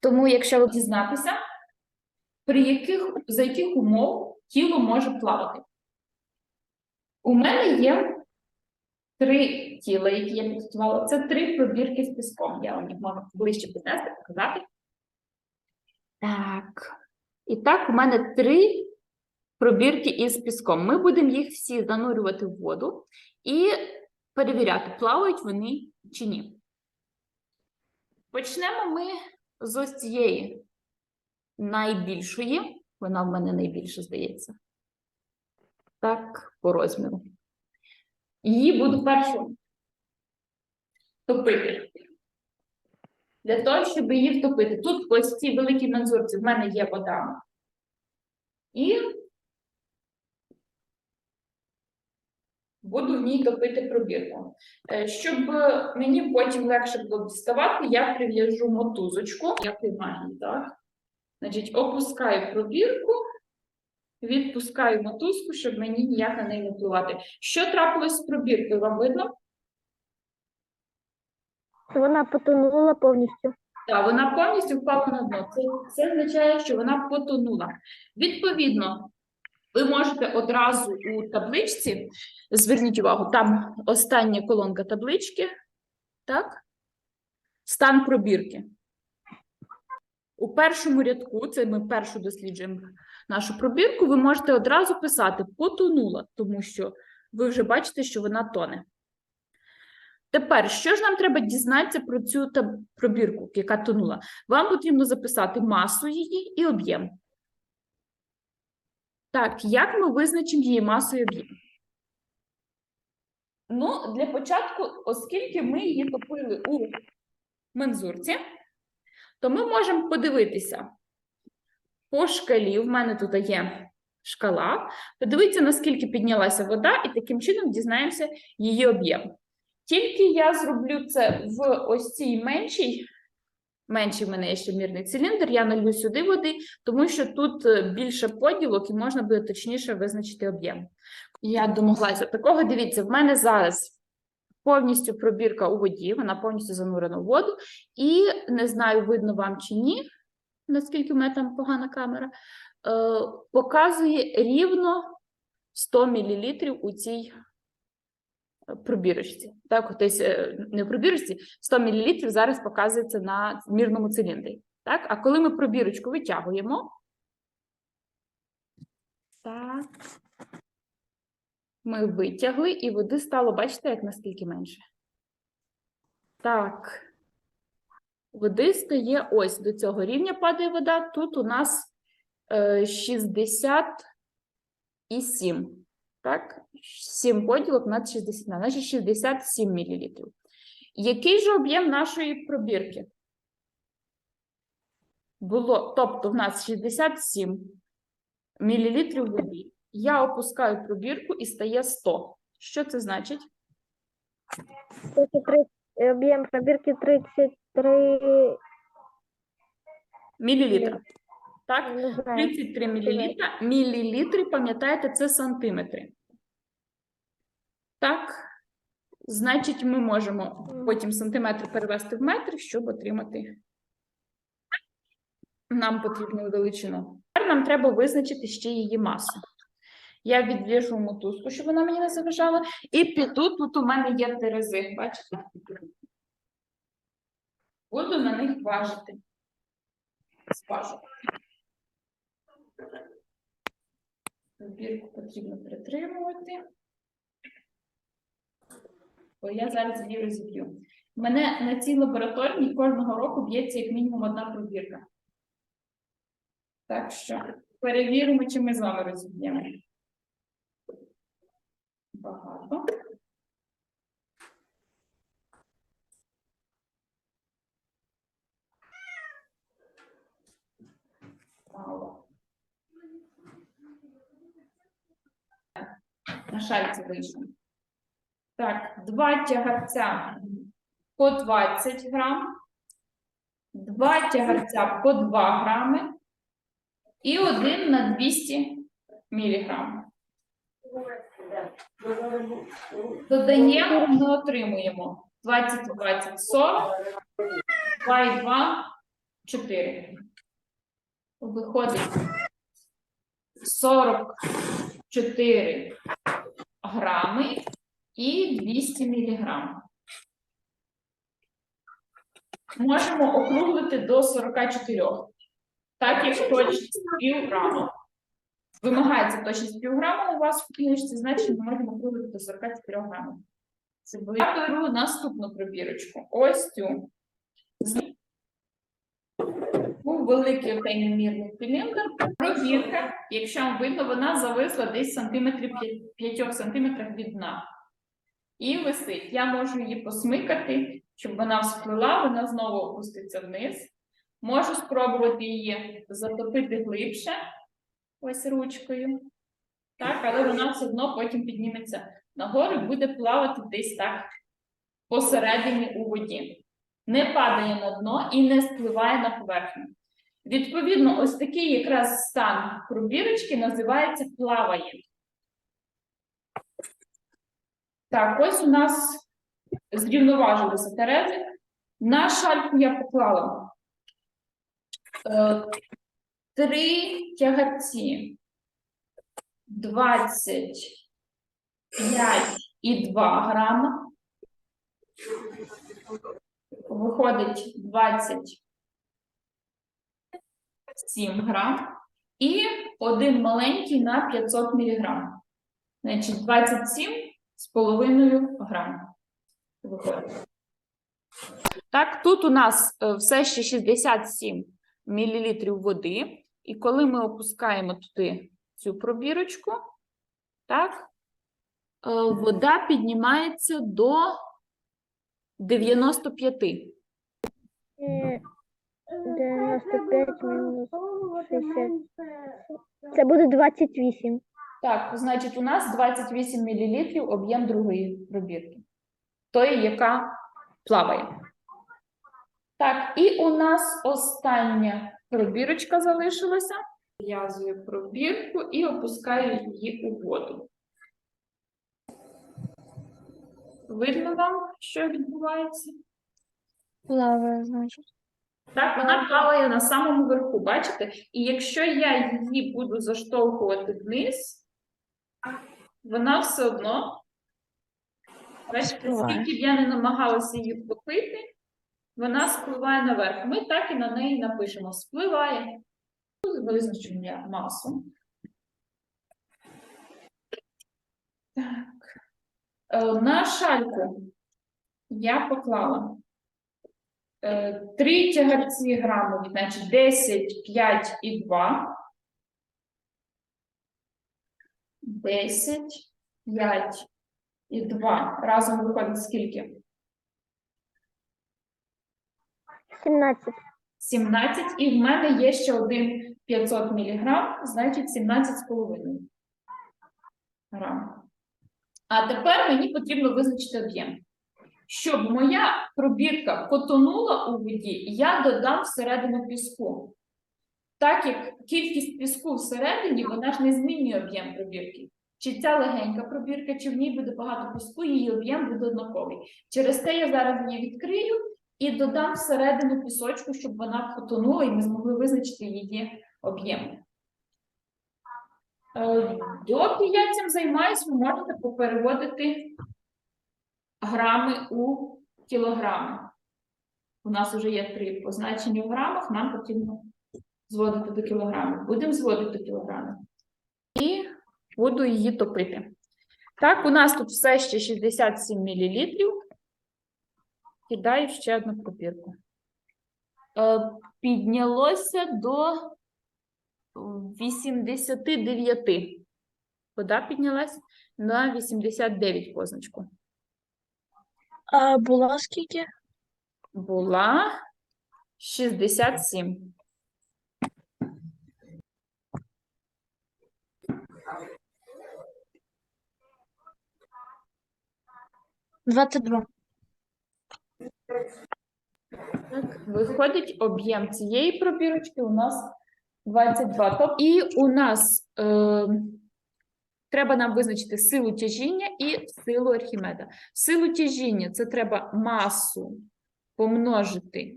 Тому, якщо дізнатися, при яких, за яких умов тіло може плавати. У мене є три тіла, які я підготувала. Це три пробірки з піском. Я вам їх можу ближче піднести, показати. Так. І так, у мене три пробірки із піском. Ми будемо їх всі занурювати в воду і перевіряти, плавають вони чи ні. Почнемо ми з ось цієї найбільшої. Вона в мене найбільше здається. Так, по розміру. Її буду першу топити. Для того, щоб її втопити. Тут ось ці великі мензурці в мене є вода. І буду в ній топити пробірку. Е, Щоб мені потім легше було діставати, я прив'яжу мотузочку, як і магії, так? Значить, опускаю пробірку, відпускаю мотузку, щоб мені ніяк на неї не впливати. Що трапилось з пробіркою? Вам видно? Вона потонула повністю. Так, вона повністю впала на дно. Це, це означає, що вона потонула. Відповідно, ви можете одразу у табличці, зверніть увагу, там остання колонка таблички, так? Стан пробірки. У першому рядку, це ми першу досліджуємо нашу пробірку, ви можете одразу писати потонула, тому що ви вже бачите, що вона тоне. Тепер, що ж нам треба дізнатися про цю пробірку, яка тонула? Вам потрібно записати масу її і об'єм. Так, як ми визначимо її масу і об'єм? Ну, для початку, оскільки ми її топили у мензурці, то ми можемо подивитися по шкалі. В мене тут є шкала. Подивитися, наскільки піднялася вода, і таким чином дізнаємося її об'єм. Тільки я зроблю це в ось цій меншій, менший в мене є ще мірний циліндр, я налью сюди води, тому що тут е, більше поділок і можна буде точніше визначити об'єм. Я домоглася такого. Дивіться, в мене зараз повністю пробірка у воді, вона повністю занурена в воду, і не знаю, видно вам чи ні, наскільки в мене там погана камера, е, показує рівно 100 мл у цій пробірочці. Так, тобто е, не в пробірочці, 100 мл зараз показується на мірному циліндрі. Так, а коли ми пробірочку витягуємо, так, ми витягли, і води стало, бачите, як наскільки менше. Так. Води стає ось до цього рівня падає вода. Тут у нас е, 67. Так, 7 поділок над 60, значить 67 мл. Який же об'єм нашої пробірки? Було, тобто в нас 67 мл води. Я опускаю пробірку і стає 100. Що це значить? Е, об'єм пробірки 33, Мілілітра. Так? 33 мілілітра. Мілілітри, пам'ятаєте, це сантиметри. Так, значить, ми можемо потім сантиметр перевести в метр, щоб отримати нам потрібну величину. Тепер нам треба визначити ще її масу. Я відв'яжу мотузку, щоб вона мені не заважала, і піду, тут у мене є терези, бачите? Буду на них важити. Зважу. Бірку потрібно притримувати. Бо я зараз її розіб'ю. Мене на цій лабораторії кожного року б'ється як мінімум одна пробірка. Так що перевіримо, чи ми з вами розіб'ємо. Багато. На шальці вийшло. Так, два тягарця по 20 грам, два тягарця по 2 грами і один на 200 міліграм. Додаємо, ми отримуємо 20, 20, 40, 2 і 2, 4. Виходить 44 грами і 200 міліграм. Можемо округлити до 44. Так, як точність півграма. Вимагається точність півграма у вас в книжці, значить ми можемо округлити до 44 грамів. Я беру наступну пробірочку. Ось цю. З- великий отей немірний циліндр. Пробірка, якщо вам видно, вона зависла десь сантиметрів 5 сантиметрах від дна. І висить. Я можу її посмикати, щоб вона всплила, вона знову опуститься вниз. Можу спробувати її затопити глибше, ось ручкою. Так, але вона все одно потім підніметься нагору і буде плавати десь так посередині у воді. Не падає на дно і не спливає на поверхню. Відповідно, ось такий якраз стан пробірочки називається плаває. Так, ось у нас зрівноважилися терези. На шальку я поклала е, три тягарці 25 і 2 грама. Виходить 27 грам. І один маленький на 500 міліграм. Значить, 27 з половиною грам. Виходить. Так, тут у нас е, все ще 67 мілілітрів води. І коли ми опускаємо туди цю пробірочку, так, е, вода піднімається до 95. Е, 95 мінус 60. Це буде 28. Так, значить, у нас 28 мл об'єм другої пробірки. Тої, яка плаває. Так, і у нас остання пробірочка залишилася. Зв'язую пробірку і опускаю її у воду. Видно вам, що відбувається? Плаває, значить. Так, вона плаває на самому верху, бачите? І якщо я її буду заштовхувати вниз, вона все одно, бачите, скільки б я не намагалася її втопити, вона спливає наверх. Ми так і на неї напишемо: спливає. Визначення масу. Так. Е, На шальку я поклала е, три тягарці грамові, значить 10, 5 і 2. 10, 5 і 2. Разом виходить скільки? 17. 17. І в мене є ще один 500 мг, значить 17,5 грам. А тепер мені потрібно визначити об'єм. Щоб моя пробірка потонула у воді, я додам всередину піску. Так як кількість піску всередині, вона ж не змінює об'єм пробірки. Чи ця легенька пробірка, чи в ній буде багато піску, її об'єм буде однаковий. Через те я зараз її відкрию і додам всередину пісочку, щоб вона потонула і ми змогли визначити її об'єм. Е, Доки я цим займаюсь, ви можете попереводити грами у кілограми. У нас вже є три позначення в грамах, нам потрібно зводити до кілограмів. Будемо зводити до кілограмів. І буду її топити. Так, у нас тут все ще 67 мл. Кидаю ще одну пробірку. Е, піднялося до 89. Вода піднялась на 89 позначку. А була скільки? Була 67. Двадцять два. Так, виходить об'єм цієї пробірочки у нас 22. Тобто, і у нас е, треба нам визначити силу тяжіння і силу Архімеда. Силу тяжіння це треба масу помножити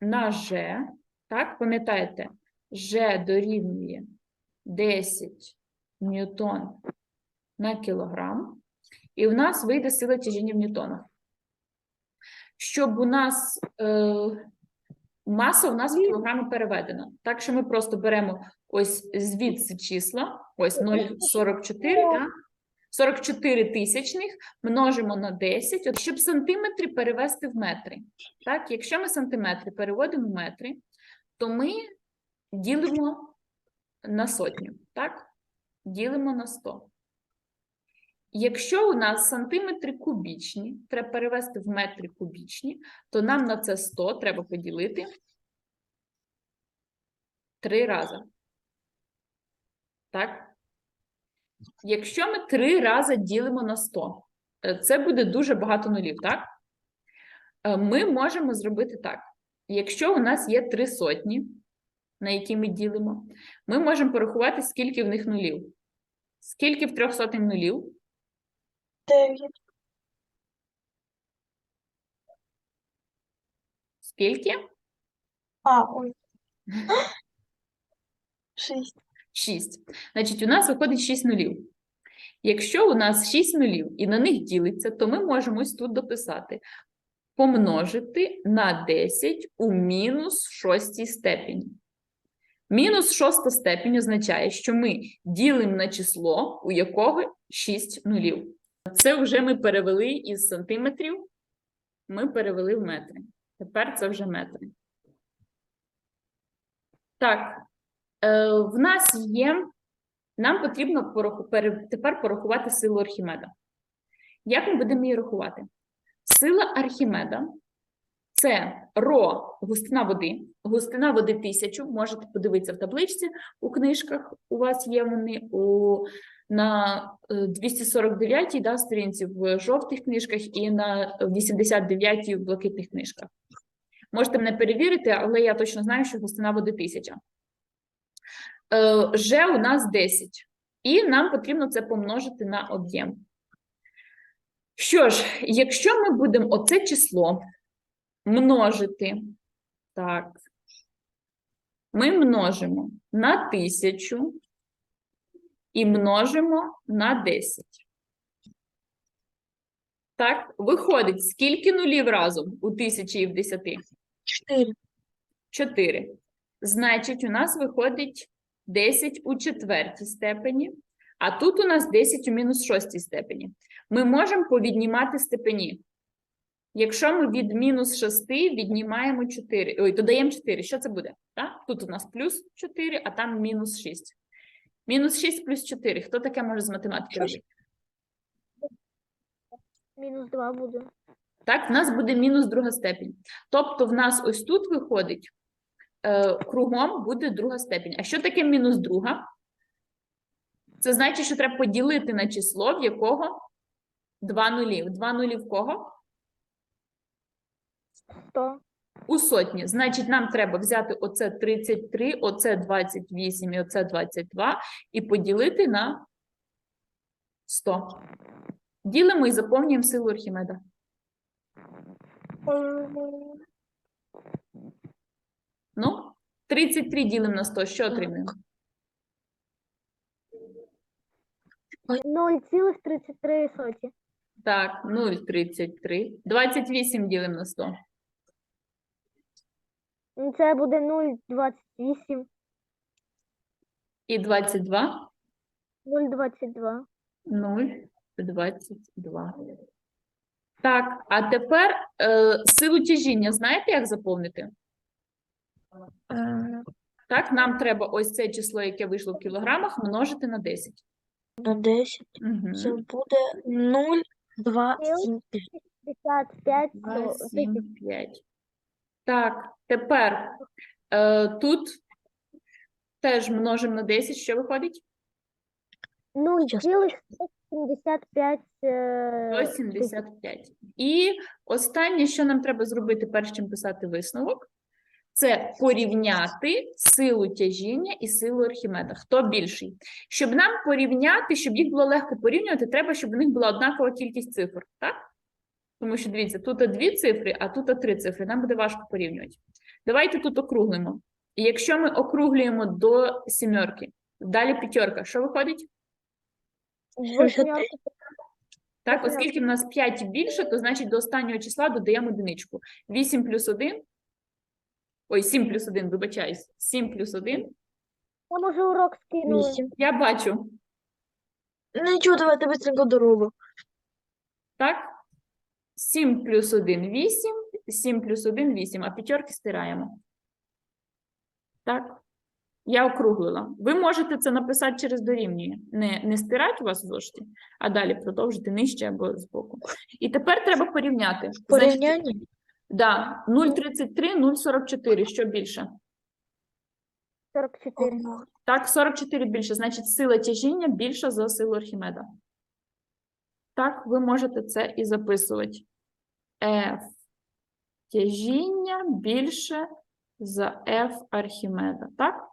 на G, Так, пам'ятаєте, Ж дорівнює 10 ньютон на кілограм, і в нас вийде сила тяжіння в ньютонах. Щоб у нас е, маса у нас в кілограми переведена. Так що ми просто беремо ось звідси числа, ось 0,44, так? 44 тисячних множимо на 10, от щоб сантиметри перевести в метри. Так, якщо ми сантиметри переводимо в метри, то ми ділимо на сотню, так? Ділимо на 100. Якщо у нас сантиметри кубічні, треба перевести в метри кубічні, то нам на це 100 треба поділити три рази. Так? Якщо ми три рази ділимо на 100, е, це буде дуже багато нулів, так? Е, Ми можемо зробити так. Якщо у нас є три сотні, на які ми ділимо, ми можемо порахувати, скільки в них нулів. Скільки в трьох сотень нулів? Дев'ять. Скільки? А, ой. Шість. 6. Значить, у нас виходить 6 нулів. Якщо у нас 6 нулів і на них ділиться, то ми можемо ось тут дописати помножити на 10 у мінус шостій степені. Мінус шоста степень означає, що ми ділимо на число, у якого 6 нулів. Це вже ми перевели із сантиметрів, ми перевели в метри. Тепер це вже метри. Так, в нас є, нам потрібно тепер порахувати силу Архімеда. Як ми будемо її рахувати? Сила Архімеда це ро густина води. Густина води 1000, можете подивитися в табличці у книжках. У вас є вони у, на е, 249 да, сторінці в жовтих книжках і на 89-й в блакитних книжках. Можете мене перевірити, але я точно знаю, що густина води 1000. Е, Ж у нас 10. І нам потрібно це помножити на об'єм. Що ж, якщо ми будемо оце число множити, так, ми множимо на 1000 і множимо на 10. Так, виходить, скільки нулів разом у 1000 і в 10? Чотири. 4. Значить, у нас виходить 10 у четвертій степені, а тут у нас 10 у мінус шостій степені. Ми можемо повіднімати степені. Якщо ми від мінус 6 віднімаємо 4, ой, додаємо 4, що це буде? Так? Тут у нас плюс 4, а там мінус 6. Мінус 6 плюс 4. Хто таке може з математики робити? Мінус 2 буде. Так, в нас буде мінус друга степень. Тобто, в нас ось тут виходить, кругом буде друга степень. А що таке мінус друга? Це значить, що треба поділити на число, в якого два нулі. Два нулі в кого? 100. У сотні. Значить, нам треба взяти оце 33, оце 28 і оце 22 і поділити на 100. Ділимо і заповнюємо силу Архімеда. Ну, 33 ділимо на 100, що отримаємо? 0,33 соті. Так, 0,33. 28 ділимо на 100. Ну, Це буде 0,28. І 22 0,22. 0,22. Так, а тепер е, силу тяжіння знаєте, як заповнити? Е, Так, нам треба ось це число, яке вийшло в кілограмах, множити на 10. На десять. Угу. Це буде нуль, два, сім, п'ять. 55 2, 7, 5. Так, тепер е, тут теж множимо на 10, що виходить? 0,175 е, 175. І останнє, що нам треба зробити, перш чим писати висновок, це порівняти силу тяжіння і силу Архімеда. Хто більший? Щоб нам порівняти, щоб їх було легко порівнювати, треба, щоб у них була однакова кількість цифр, так? Тому що дивіться, тут дві цифри, а тут три цифри. Нам буде важко порівнювати. Давайте тут округлимо. І якщо ми округлюємо до сімерки, далі п'ятерка, що виходить? Восьмерка. Так, оскільки в нас 5 більше, то значить до останнього числа додаємо одиничку. 8 плюс 1. Ой, 7 плюс 1, вибачаюсь. 7 плюс 1. Я може урок скинули. Вісім. Я бачу. Нічого, давайте быстренько дорогу. Так? 7 плюс 1 – 8, 7 плюс 1 – 8, а п'ятерки стираємо. Так? Я округлила. Ви можете це написати через дорівнює. Не, не стирати у вас в зошиті, а далі продовжити нижче або збоку. І тепер треба порівняти. Значить, Порівняння. Да, 0,33, 0,44. Що більше? 44. Так, 44 більше, значить сила тяжіння більша за силу Архімеда. Так, ви можете це і записувати. F тяжіння більше за F Архімеда. Так?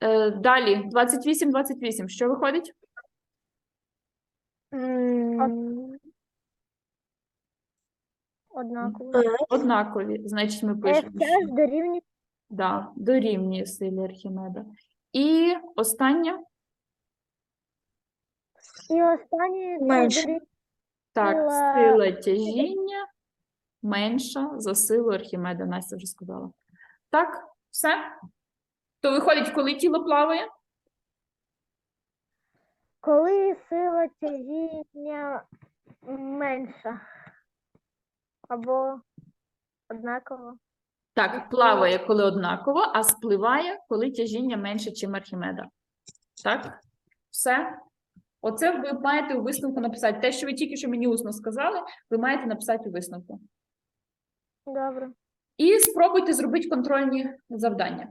Е, далі, 28, 28. Що виходить? М, Однаково. Однакові. Значить, ми пишемо. теж дорівнює Да, дорівнює силі Архімеда. І останнє. І останнє Менше. дорівнює Так, Сила- сила тяжіння менша за силу Архімеда, Настя вже сказала. Так, все? То виходить, коли тіло плаває? Коли сила тяжіння менша. Або однаково. Так, плаває, коли однаково, а спливає, коли тяжіння менше, ніж Архімеда. Так? Все? Оце ви маєте у висновку написати. Те, що ви тільки що мені усно сказали, ви маєте написати у висновку. Добре. І спробуйте зробити контрольні завдання.